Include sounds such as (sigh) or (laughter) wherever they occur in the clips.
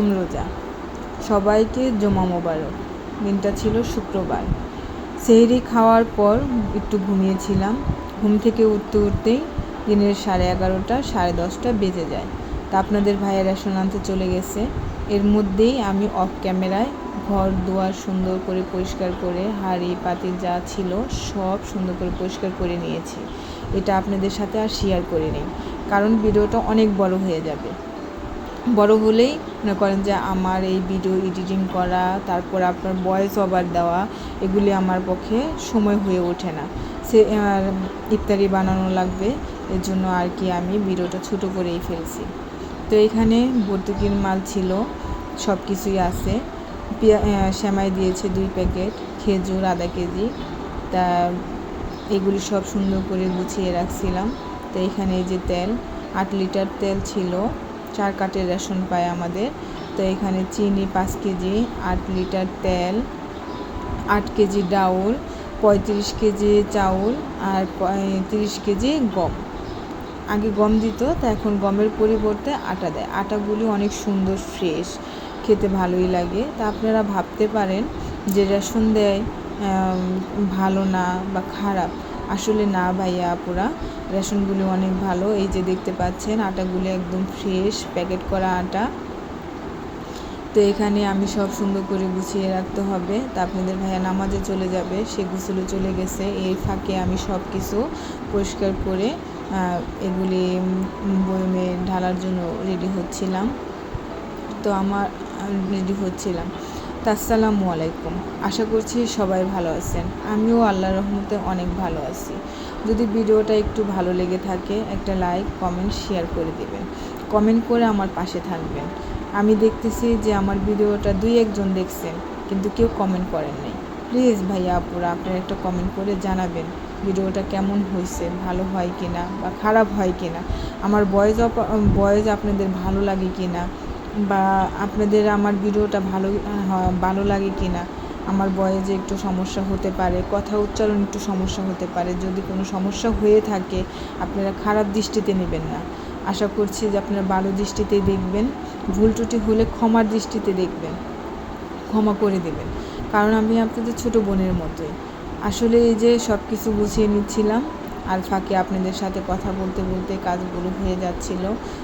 প্রথম রোজা। সবাইকে জমা মোবারক। দিনটা ছিল শুক্রবার। সেহরি খাওয়ার পর একটু ঘুমিয়েছিলাম। ঘুম থেকে উঠতে উঠতেই দিনের সাড়ে এগারোটা, সাড়ে দশটা বেজে যায়। তা আপনাদের ভাইয়ের রেশন আনতে চলে গেছে। এর মধ্যেই আমি অফ ক্যামেরায় ঘর, দুয়ার সুন্দর করে পরিষ্কার করে, হাঁড়ি, পাতিল যা ছিল সব সুন্দর করে পরিষ্কার করে নিয়েছি। এটা আপনাদের সাথে আর শেয়ার করে নিই কারণ ভিডিওটা অনেক বড় হয়ে যাবে। বড় হলেই মনে করেন যে আমার এই ভিডিও এডিটিং করা, তারপর আপনার ভয়েস ওভার দেওয়া, এগুলি আমার পক্ষে সময় হয়ে ওঠে না। সে ইফতারি বানানো লাগবে, এর জন্য আর কি আমি ভিডিওটা ছোটো করেই ফেলছি। তো এখানে ভর্তুকির মাল ছিল সব কিছুই আছে শ্যামাই দিয়েছে দুই প্যাকেট, খেজুর আধা কেজি। তা এগুলি সব সুন্দর করে গুছিয়ে রাখছিলাম। তো এখানে এই যে তেল, আট লিটার তেল ছিল। চার কাঠের রেশন পায় আমাদের। তো এখানে চিনি পাঁচ কেজি, আট লিটার তেল, আট কেজি ডাউল, পঁয়ত্রিশ কেজি চাউল আর তিরিশ কেজি গম। আগে গম দিত, তা এখন গমের পরিবর্তে আটা দেয়। আটাগুলি অনেক সুন্দর, ফ্রেশ, খেতে ভালোই লাগে। তা আপনারা ভাবতে পারেন যে রেশন দেয় ভালো না বা খারাপ। আসলে না ভাইয়া আপুরা, রেশনগুলি অনেক ভালো। এই যে দেখতে পাচ্ছেন, আটাগুলি একদম ফ্রেশ প্যাকেট করা আটা। তো এখানে আমি সব সুন্দর করে গুছিয়ে রাখতে হবে। তা আপনাদের ভাইয়া নামাজে চলে যাবে, সে গুছলে চলে গেছে। এই ফাঁকে আমি সব কিছু পরিষ্কার করে এগুলি বয়মে ঢালার জন্য রেডি হচ্ছিলাম। তো আমার রেডি হচ্ছিলাম। আসসালামু আলাইকুম। আশা করছি সবাই ভালো আছেন। আমিও আল্লাহ রহমতে অনেক ভালো আছি। যদি ভিডিওটা একটু ভালো লেগে থাকে, একটা লাইক, কমেন্ট, শেয়ার করে দেবেন। কমেন্ট করে আমার পাশে থাকবেন। আমি দেখতেছি যে আমার ভিডিওটা দুই একজন দেখছেন, কিন্তু কেউ কমেন্ট করেন নাই। প্লিজ ভাইয়া, আপুরা, আপনারা একটা কমেন্ট করে জানাবেন, ভিডিওটা কেমন হয়েছে ভালো হয় কি না বা খারাপ হয় কি না আমার বয়েজ বয়েজ আপনাদের ভালো লাগে কি না বা আপনাদের আমার ভিডিওটা ভালো ভালো লাগে কি না আমার বয়েজে একটু সমস্যা হতে পারে, কথা উচ্চারণ একটু সমস্যা হতে পারে, যদি কোনো সমস্যা হয়ে থাকে, আপনারা খারাপ দৃষ্টিতে নেবেন না। আশা করছি যে আপনারা ভালো দৃষ্টিতে দেখবেন, ভুল ত্রুটি হলে ক্ষমার দৃষ্টিতে দেখবেন, ক্ষমা করে দেবেন। কারণ আমি আপনাদের ছোট বোনের মতোই। আসলে এই যে সব কিছু গুছিয়ে নিচ্ছিলাম আর ফাঁকে আপনাদের সাথে কথা বলতে বলতে কাজগুলো হয়ে যাচ্ছিল।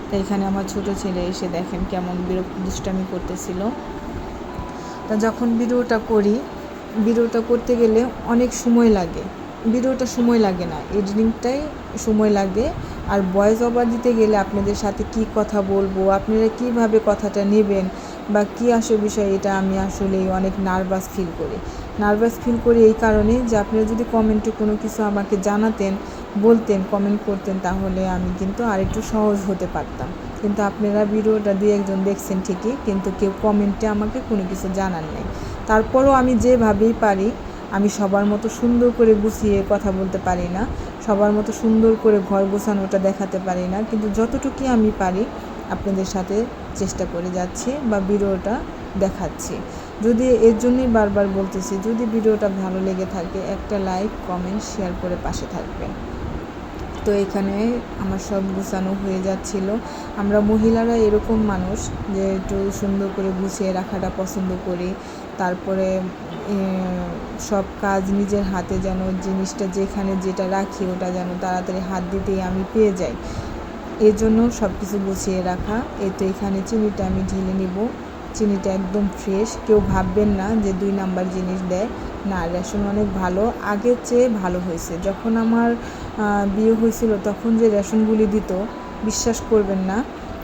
তাই এখানে আমার ছোট ছেলে এসে দেখেন কেমন বিরক্ত দুষ্টামি করতেছিল। তা যখন ভিডিওটা করি, ভিডিওটা করতে গেলে অনেক সময় লাগে। ভিডিওটা সময় লাগে না, এডিটিংটাই সময় লাগে। আর ভয়েস ওভার দিতে গেলে আপনাদের সাথে কি কথা বলব, আপনারা কীভাবে কথাটা নেবেন বা কী আসে বিষয়, এটা আমি আসলে অনেক নার্ভাস ফিল করি। নার্ভাস ফিল করি এই কারণে যে আপনারা যদি কমেন্টে কোনো কিছু আমাকে জানাতেন বলতেন কমেন্ট করতেন, তাহলে আমি কিন্তু আরেকটু সহজ হতে পারতাম। কিন্তু আপনারা ভিডিওটা দিয়ে একজন দেখছেন ঠিকই, কিন্তু কেউ কমেন্টে আমাকে কোনো কিছু জানান নেই। তারপরও আমি যেভাবেই পারি, আমি সবার মতো সুন্দর করে গুছিয়ে কথা বলতে পারি না, সবার মতো সুন্দর করে ঘর গোছানোটা দেখাতে পারি না, কিন্তু যতটুকুই আমি পারি আপনাদের সাথে চেষ্টা করে যাচ্ছি বা ভিডিওটা দেখাচ্ছি। যদি এর জন্যই বারবার বলতেছি, যদি ভিডিওটা ভালো লেগে থাকে, একটা লাইক কমেন্ট শেয়ার করে পাশে থাকবেন। তো এখানে আমার সব গুছানো হয়ে যাচ্ছিল। আমরা মহিলারা এরকম মানুষ যে একটু সুন্দর করে গুছিয়ে রাখাটা পছন্দ করি। তারপরে সব কাজ নিজের হাতে যেন জিনিসটা যেখানে যেটা রাখি ওটা যেন তাড়াতাড়ি হাত দিতেই আমি পেয়ে যাই। এর জন্য সব কিছু গুছিয়ে রাখা। এই তো এখানে চিনিটা আমি ঢেলে নিব। চিনিটা একদম ফ্রেশ কেউ ভাববেন না যে দুই নাম্বার জিনিস দেয়। না, রেশন অনেক ভালো। আগের চেয়ে ভালো হয়েছে। যখন আমার বিয়ে হয়েছিল তখন যে রেশনগুলি দিত, বিশ্বাস করবেন না,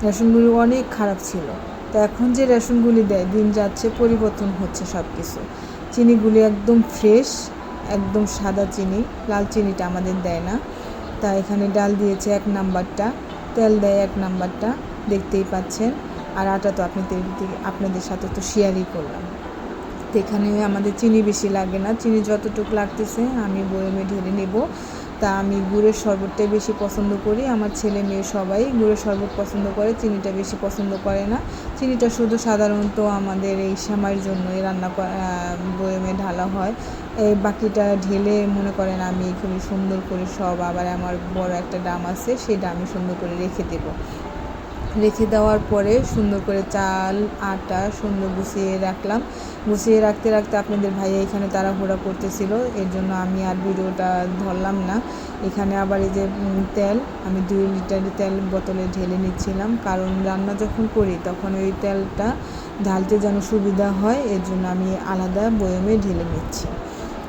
রেশনগুলি অনেক খারাপ ছিল। তো এখন যে রেশনগুলি দেয়, দিন যাচ্ছে, পরিবর্তন হচ্ছে সব কিছু চিনিগুলি একদম ফ্রেশ একদম সাদা চিনি, লাল চিনিটা আমাদের দেয় না। তা এখানে ডাল দিয়েছে এক নাম্বারটা, তেল দেয় এক নাম্বারটা, দেখতেই পাচ্ছেন। আর আটা তো আপনাদের আপনাদের সাথে তো শেয়ারই করলাম। তো এখানে আমাদের চিনি বেশি লাগে না। চিনি যতটুকু লাগতেছে আমি বয়মে ঢেলে নেব। তা আমি গুড়ের শরবতটাই বেশি পছন্দ করি। আমার ছেলে মেয়ে সবাই গুড়ের শরবত পছন্দ করে, চিনিটা বেশি পছন্দ করে না। চিনিটা শুধু সাধারণত আমাদের এই শ্যামাইয়ের জন্যই রান্না বয়মে ঢালা হয়। এই বাকিটা ঢেলে মনে করেন আমি খুবই সুন্দর করে সব আবার আমার বড় একটা ডাম আছে, সেই ডামে সুন্দর করে রেখে দেবো। রেখে দেওয়ার পরে সুন্দর করে চাল, আটা সুন্দর গুছিয়ে রাখলাম। গুছিয়ে রাখতে রাখতে আপনাদের ভাইয়া এখানে তাড়াহুড়া করতেছিল। এর জন্য আমি আর ভিডিওটা ধরলাম না। এখানে আবার এই যে তেল, আমি দুই লিটার তেল বোতলে ঢেলে নিচ্ছিলাম। কারণ রান্না যখন করি, তখন ওই তেলটা ঢালতে যেন সুবিধা হয়। এর জন্য আমি আলাদা বয়মে ঢেলে নিচ্ছি।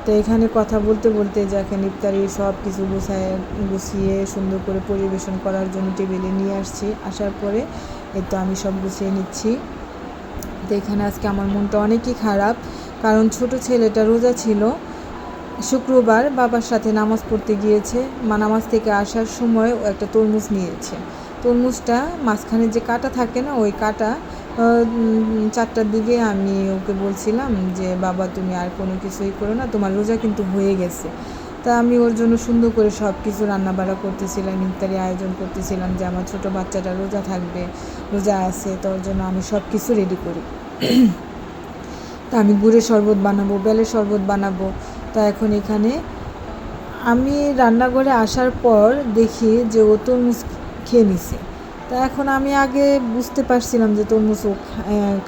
তো এখানে কথা বলতে বলতে যে এখানে ইফতারি সব কিছু গুছায়, গুছিয়ে সুন্দর করে পরিবেশন করার জন্য টেবিলে নিয়ে আসছি। আসার পরে এই তো আমি সব গুছিয়ে নিচ্ছি। তো এখানে আজকে আমার মনটা অনেকই খারাপ, কারণ ছোট ছেলেটা রোজা ছিল, শুক্রবার বাবার সাথে নামাজ পড়তে গিয়েছে, মা নামাজ থেকে আসার সময় একটা তরমুজ নিয়েছে। তরমুজটা মাঝখানে যে কাটা থাকে না, ওই কাটা চারটার দিকে আমি ওকে বলছিলাম যে, বাবা, তুমি আর কোনো কিছুই করো না, তোমার রোজা কিন্তু হয়ে গেছে। তা আমি ওর জন্য সুন্দর করে সব কিছু রান্নাবাড়া করতেছিলাম, ইফতারি আয়োজন করতেছিলাম যে, আমার ছোটো বাচ্চাটা রোজা থাকবে, রোজা আছে তো ওর জন্য আমি সব কিছু রেডি করি। (clears throat) তা আমি গুড়ের শরবত বানাবো, বেলের শরবত বানাবো। তা এখন এখানে আমি রান্নাঘরে আসার পর দেখি যে, ও তরমুজ খেয়ে নিছে। তা এখন আমি আগে বুঝতে পারছিলাম যে তরমুজ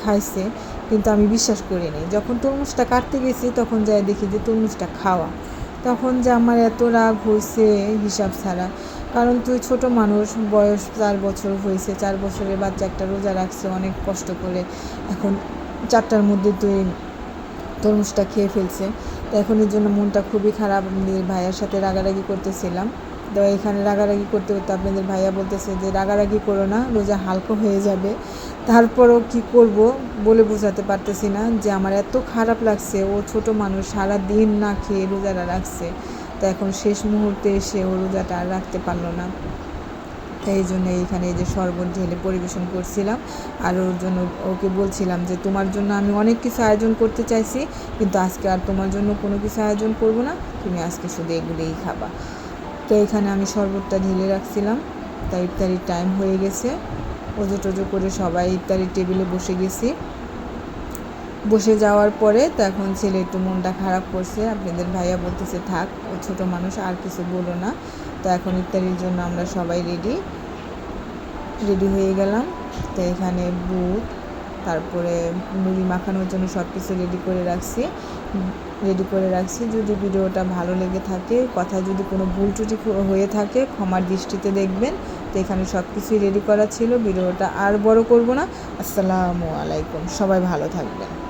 খাইছে, কিন্তু আমি বিশ্বাস করিনি। যখন তরমুজটা কাটতে গেছি, তখন যাই দেখি যে তরমুজটা খাওয়া। তখন যে আমার এত রাগ হয়েছে হিসাব ছাড়া। কারণ তুই ছোট মানুষ, বয়স চার বছর হয়েছে চার বছরের বাচ্চা একটা রোজা রাখছে, অনেক কষ্ট করে। এখন চারটার মধ্যে তুই তরমুজটা খেয়ে ফেলছে। তো এখন এর জন্য মনটা খুবই খারাপ। ভাইয়ার সাথে রাগারাগি করতেছিলাম। তো এখানে রাগারাগি করতে করতে আপনাদের ভাইয়া বলতেছে যে, রাগারাগি করো না, রোজা হালকা হয়ে যাবে। তারপরও কি করব বলে বোঝাতে পারতেছি না যে, আমার এত খারাপ লাগছে। ও ছোট মানুষ সারা দিন না খেয়ে রোজাটা রাখছে। তো এখন শেষ মুহূর্তে এসে ও রোজাটা আর রাখতে পারল না। এই জন্য এইখানে এই যে শরবত ঢেলে পরিবেশন করছিলাম। আর ওর জন্য ওকে বলছিলাম যে, তোমার জন্য আমি অনেক কিছু আয়োজন করতে চাইছি, কিন্তু আজকে আর তোমার জন্য কোনো কিছু আয়োজন করব না। তুমি আজকে শুধু এগুলোই খাবা। তো এখানে আমি শরবতটা ঢেলে রাখছিলাম। তাই ইফতারির টাইম হয়ে গেছে। ওজো টোজো করে সবাই ইফতারির টেবিলে বসে গেছি। বসে যাওয়ার পরে তো এখন ছেলে একটু মনটা খারাপ করছে। আপনাদের ভাইয়া বলতেছে, থাক, ও ছোটো মানুষ, আর কিছু বলো না। তো এখন ইফতারির জন্য আমরা সবাই রেডি রেডি হয়ে গেলাম। তো এখানে বুট, তারপরে মুড়ি মাখানোর জন্য সব কিছু রেডি করে রাখছি। রেডি করে রাখছি। যদি ভিডিওটা ভালো লেগে থাকে, কথা যদি কোনো ভুল ত্রুটি হয়ে থাকে, ক্ষমার দৃষ্টিতে দেখবেন। তো এখানে সব কিছুই রেডি করা ছিল। ভিডিওটা আর বড় করব না। আসসালামু আলাইকুম। সবাই ভালো থাকবেন।